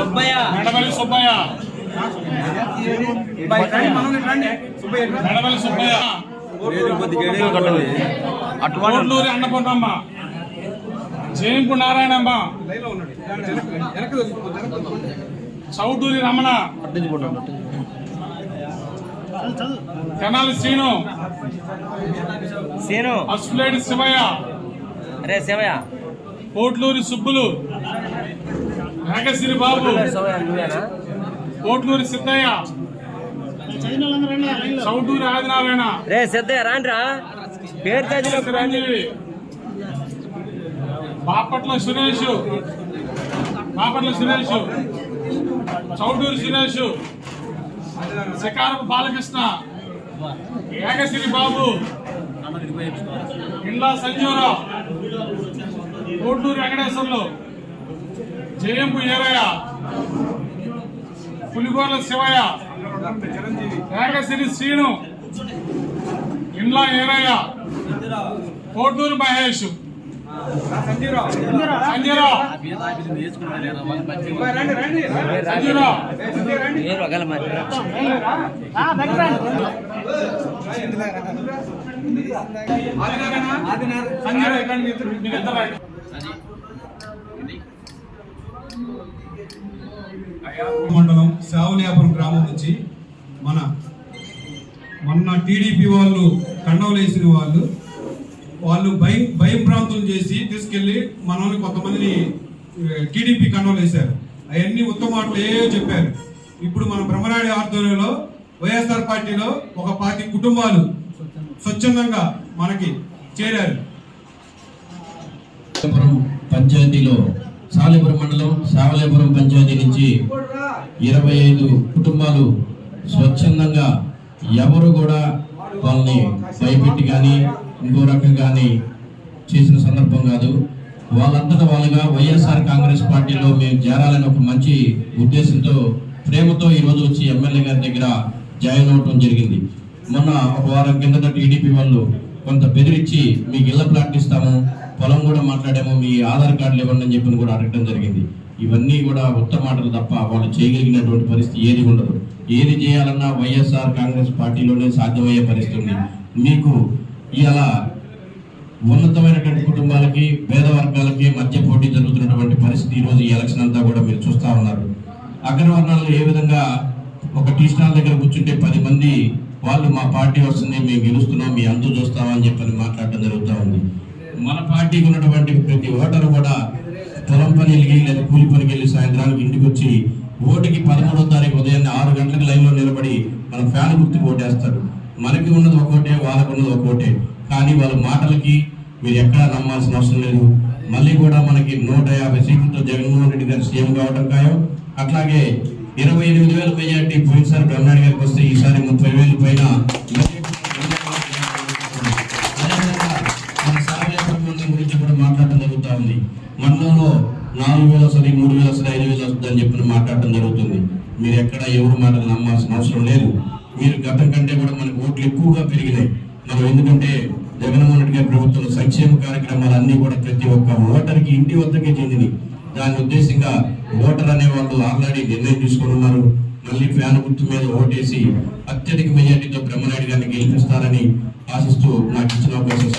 సుబ్బయ్య. నడవలి సుబ్బయ్య. నడవలి సుబ్బయ్య కోట్లూరి అన్నపూర్ణమ్మ. జయంపు నారాయణమ్మ. చౌటూరి రమణ. తెనాలి శ్రీను సీను. అస్ఫులేటి శివయ్య. రే శివయ్య. కోట్లూరి సుబ్బులు నాగసిరి బాబు కోట్లూరి సిద్ధయ్య చౌటూరి ఆదినారాయణ రే సిద్ధయ్య రాండ్రా. పేరు చిరంజీవి బాపట్ల సురేష్ బాపట్ల సురేష్ చౌటూరి సురేష్ శకారపు బాలకృష్ణ ఏకసిరి బాబు ఇండ్లా సంజీవరావు కోటూరు వెంకటేశ్వర్లు జయంపు ఏరయ్య పులిగోర్ల శివయ్య ఏకసిరి శ్రీను ఇండ్లా ఏరయ్య కోటూరు మహేష్ సంజీరావు సంజీరావు పేరు ఒకల మరి సంజీరావు ఇక్కడ మీ ఇద్దరు- మీరు ఇద్దరు రండి. మండలం శావలియాపురం గ్రామం నుంచి మన మొన్న టీడీపీ వాళ్ళు కండవలేసిన వాళ్ళు వాళ్ళు భయం భయం ప్రాంతం చేసి తీసుకెళ్ళి మనల్ని కొంతమందిని టీడీపీ కండవలు వేశారు. అవన్నీ ఉత్తమ మాటలు ఏవో చెప్పారు. ఇప్పుడు మన బ్రహ్మరాయుడి ఆధ్వర్యంలో వైఎస్ఆర్ పార్టీలో ఒక పార్టీ కుటుంబాలు స్వచ్ఛందంగా మనకి చేరారు. పంచాయతీలో సాలేపురం మండలం శావలేపురం పంచాయతీ నుంచి ఇరవై ఐదు కుటుంబాలు స్వచ్ఛందంగా ఎవరు కూడా వాళ్ళని భయపెట్టి కానీ ఇంకో రకం కానీ చేసిన సందర్భం కాదు. వాళ్ళంతటా వాళ్ళుగా వైఎస్ఆర్ కాంగ్రెస్ పార్టీలో మేము చేరాలని ఒక మంచి ఉద్దేశంతో ప్రేమతో ఈరోజు వచ్చి ఎమ్మెల్యే గారి దగ్గర జాయిన్ అవటం జరిగింది. మొన్న ఒక వారం కిందట టీడీపీ వాళ్ళు కొంత బెదిరించి మీకు ఇళ్ళ ప్లాట్ ఇస్తాము పొలం కూడా మాట్లాడాము మీ ఆధార్ కార్డులు ఇవ్వండి అని చెప్పి కూడా అడగడం జరిగింది. ఇవన్నీ కూడా ఉత్తమ మాటలు తప్ప వాళ్ళు చేయగలిగినటువంటి పరిస్థితి ఏది ఉండదు. ఏది చేయాలన్నా వైఎస్ఆర్ కాంగ్రెస్ పార్టీలోనే సాధ్యమయ్యే పరిస్థితి ఉంది. మీకు ఇలా ఉన్నతమైనటువంటి కుటుంబాలకి పేద వర్గాలకి మధ్య పోటీ జరుగుతున్నటువంటి పరిస్థితి ఈ రోజు ఈ ఎలక్షన్ అంతా కూడా మీరు చూస్తా ఉన్నారు. అగ్రవర్ణాలు ఏ విధంగా ఒక టీ స్టాల్ దగ్గర కూర్చుంటే పది మంది వాళ్ళు మా పార్టీ వస్తుంది మేము గెలుస్తున్నాం మీ అంతు చూస్తామని చెప్పని మాట్లాడటం జరుగుతూ ఉంది. మన పార్టీకి ఉన్నటువంటి ప్రతి ఓటరు కూడా పొలం పనికి లేదా కూలి పనికి వెళ్ళి సాయంత్రానికి ఇంటికి వచ్చి ఓటుకి పదమూడో తారీఖు ఉదయాన్నే ఆరు గంటలకు లైన్లో నిలబడి మన ఫ్యాన్ గుర్తు ఓటేస్తారు మనకి ఉన్నది ఒక్కోటే వాళ్ళకు ఉన్నది ఒక్కోటే కానీ వాళ్ళ మాటలకి మీరు ఎక్కడా నమ్మాల్సిన అవసరం లేదు. మళ్ళీ కూడా మనకి నూట యాభై సీట్లతో జగన్మోహన్ రెడ్డి గారు సీఎం కావడం ఖాయం. అట్లాగే ఇరవై ఎనిమిది వేల మెజార్టీ పోయినసారి బ్రహ్మనాయుడు గారికి వస్తే ఈసారి ముప్పై వేలు పైన మాట్లాడటం జరుగుతూ ఉంది. మండలంలో నాలుగు వేలు వస్తుంది మూడు వేలు వస్తుంది ఐదు వేలు వస్తుంది అని చెప్పి మాట్లాడటం జరుగుతుంది. మీరు ఎక్కడ ఎవరు మాటలు నమ్మాల్సిన అవసరం లేదు. మీరు గతం కంటే కూడా మనకు ఓట్లు ఎక్కువగా పెరిగినాయి. మనం ఎందుకంటే జగన్మోహన్ రెడ్డి గారి ప్రభుత్వం సంక్షేమ కార్యక్రమాలన్నీ కూడా ప్రతి ఒక్క ఓటర్కి ఇంటి వద్దకే చెందినవి. దాని ఉద్దేశంగా ఓటర్ అనే వాళ్ళు ఆల్రెడీ నిర్ణయం తీసుకుని ఉన్నారు. మళ్ళీ ఫ్యాన్ గుర్తు మీద ఓటేసి అత్యధిక మెజార్టీతో బ్రహ్మనాయుడు గారిని గెలిపిస్తారని ఆశిస్తూ నాకు ఇచ్చిన అవకాశం